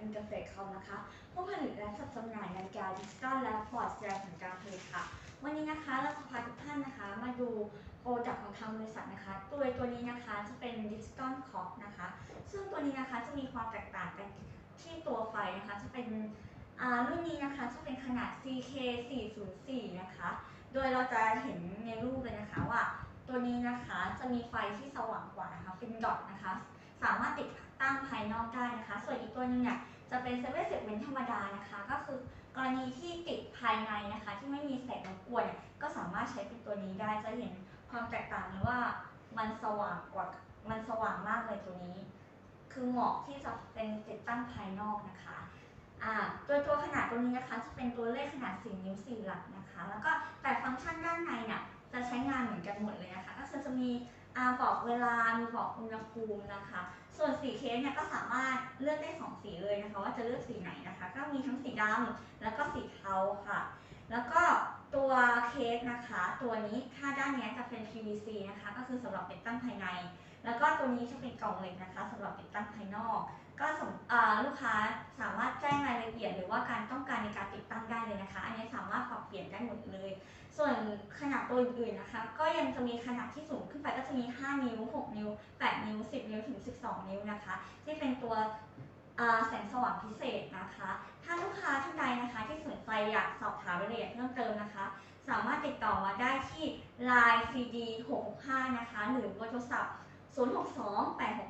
อินเตอร์เฟซคอมนะคะผู้ผลิตและจัดจำหน่ายนาฬิกาดิจิตอลและพอร์ตแสดงผลการผลิตค่ะ วันนี้นะคะเราจะพาทุกท่านนะคะ มาดูโปรดักต์ของทางบริษัทนะคะ ตัวตัวนี้นะคะจะเป็นดิจิตอลคอร์นะคะ ซึ่งตัวนี้นะคะจะมีความแตกต่างกันที่ตัวไฟนะคะ จะเป็นอ่ารุ่นนี้นะคะจะเป็นขนาด CK 404นะคะ โดยเราจะเห็นในรูปเลยนะคะว่า ตัวนี้นะคะจะมีไฟที่สว่างกว่านะคะ เป็นดอทนะคะ สามารถติดตั้งภายนอกได้นะคะ ส่วนอีกตัวหนึงเนี่ยจะเป็นเซเว่นเซกเมนธรรมดานะคะ ก็คือกรณีที่ติดภายในนะคะ ที่ไม่มีแสงรบกวนเนี่ยก็สามารถใช้เป็นตัวนี้ได้จะเห็นความแตกต่างเลยว่ามันสว่างกว่ามันสว่างมากเลยตัวนี้ คือเหมาะที่จะเป็นติดตั้งภายนอกนะคะตัวตัวขนาดตัวนี้นะคะ จะเป็นตัวเลขขนาด4นิ้ว4หลักนะคะ แล้วก็แต่ฟังก์ชันด้านในเนี่ยจะใช้งานเหมือนกันหมดเลยนะคะ ก็คือจะมี บอกเวลา มีบอกอุณหภูมินะคะ ส่วนสีเคสเนี่ยก็สามารถเลือกได้ 2 สีเลยนะคะ ว่าจะเลือกสีไหนนะคะ ก็มีทั้งสีดำแล้วก็สีเทาค่ะ แล้วก็ตัวเคสนะคะ ตัวนี้ถ้าด้านนี้จะเป็น PVC นะคะ ก็คือสำหรับติดตั้งภายใน แล้วก็ตัวนี้จะเป็นกล่องเหล็กนะคะสำหรับติดตั้งภายนอก ก็ลูกค้าสามารถแจ้งรายละเอียด หรือว่าการต้องการในการติดตั้งได้เลยนะคะ ส่วนขนาดตัวอื่นๆนะคะ ก็ยังจะมีขนาดที่สูงขึ้นไปก็จะมี 5 นิ้ว 6 นิ้ว 8 นิ้ว 10 นิ้วถึง 12 นิ้วนะคะ ที่เป็นตัวแสงสว่างพิเศษนะคะ ถ้าลูกค้าท่านใดนะคะที่สนใจอยากสอบถามรายละเอียดเพิ่มเติมนะคะ สามารถติดต่อมาได้ที่ Line CD 665นะคะ หรือเบอร์โทรศัพท์ 062 8 6